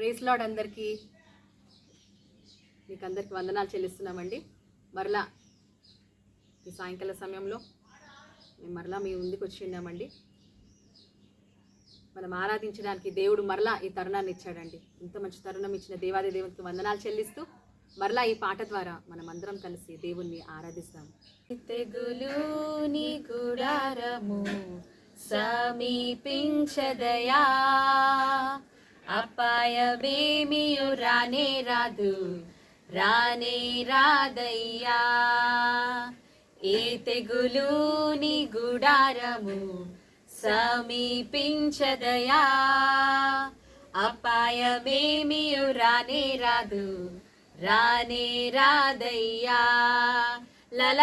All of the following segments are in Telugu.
ప్రేస్ లాడ్ అందరికీ మీకు అందరికీ వందనాలు చెల్లిస్తున్నామండి. మరలా ఈ సాయంకాల సమయంలో మేము మరలా మీ ముందుకు వచ్చి ఉన్నామండి. మనం ఆరాధించడానికి దేవుడు మరలా ఈ తరుణాన్ని ఇచ్చాడండి. ఇంత మంచి తరుణం ఇచ్చిన దేవాది దేవునికి వందనాలు చెల్లిస్తూ మరలా ఈ పాట ద్వారా మనం అందరం కలిసి దేవుణ్ణి ఆరాధిస్తాం. తెగులు నీ గుడారము సమీపించదయా? అపాయమేమియు రానే రాదు రానే రాదయ్యా ఏ తెగులు నీ గుడారము సమీపించదయా అపాయమేమియు రానే రాదు రానే రాదయ్యా లల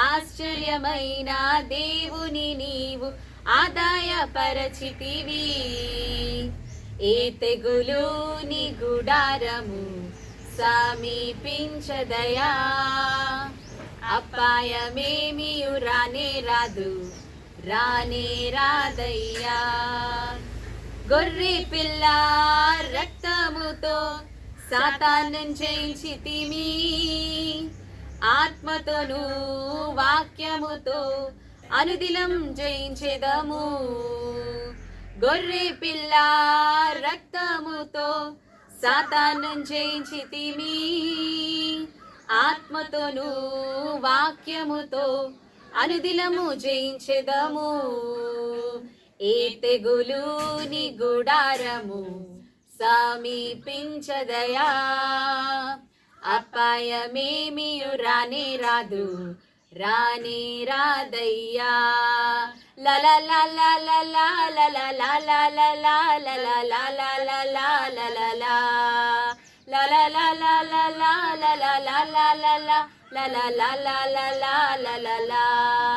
ఆశ్చర్యమైన దేవుని నీవు ఆదాయపరచితివి. ఏ తెగులు నీ గుడారము సమీపించదయా అపాయమేమియు రానే రాదు రానే రాదయ్యా. గొర్రె పిల్ల రక్తముతో సాతాను జయించితిమీ. ఆత్మతోను వాక్యముతో అనుదినం జయించేదము. గొర్రె పిల్ల రక్తముతో సాతాను జయించితిమి. ఆత్మతోను వాక్యముతో అనుదినము జయించెదము. ఏ తెగులు నీ గుడారము సమీపించదయా? అపాయమేమియు రానే రాదు రానే రాదయ్యా la la la la la